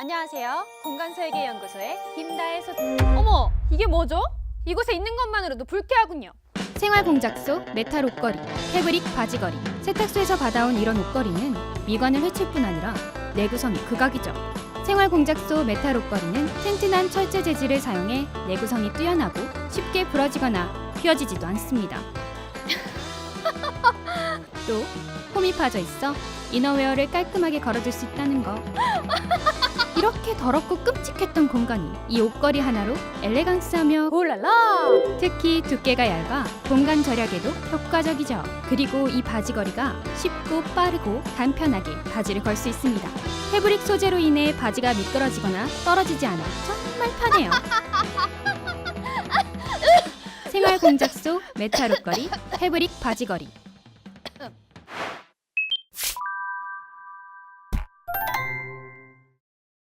안녕하세요. 공간설계연구소의 김다혜 소. 어머, 이게 뭐죠? 이곳에 있는 것만으로도 불쾌하군요. 생활 공작 소 메탈 옷걸이, 패브릭 바지걸이, 세탁소에서 받아온 이런 옷걸이는 미관을 해칠 뿐 아니라 내구성이 극악이죠. 생활 공작 소 메탈 옷걸이는 튼튼한 철제 재질을 사용해 내구성이 뛰어나고 쉽게 부러지거나 휘어지지도 않습니다. 또 홈이 파져 있어 이너웨어를 깔끔하게 걸어줄 수 있다는 거. 이렇게 더럽고 끔찍했던 공간이 이 옷걸이 하나로 엘레강스하며 올랄라! 특히 두께가 얇아 공간 절약에도 효과적이죠. 그리고 이 바지걸이가 쉽고 빠르고 간편하게 바지를 걸 수 있습니다. 패브릭 소재로 인해 바지가 미끄러지거나 떨어지지 않아 정말 편해요. 생활 공작소 메탈 옷걸이 패브릭 바지걸이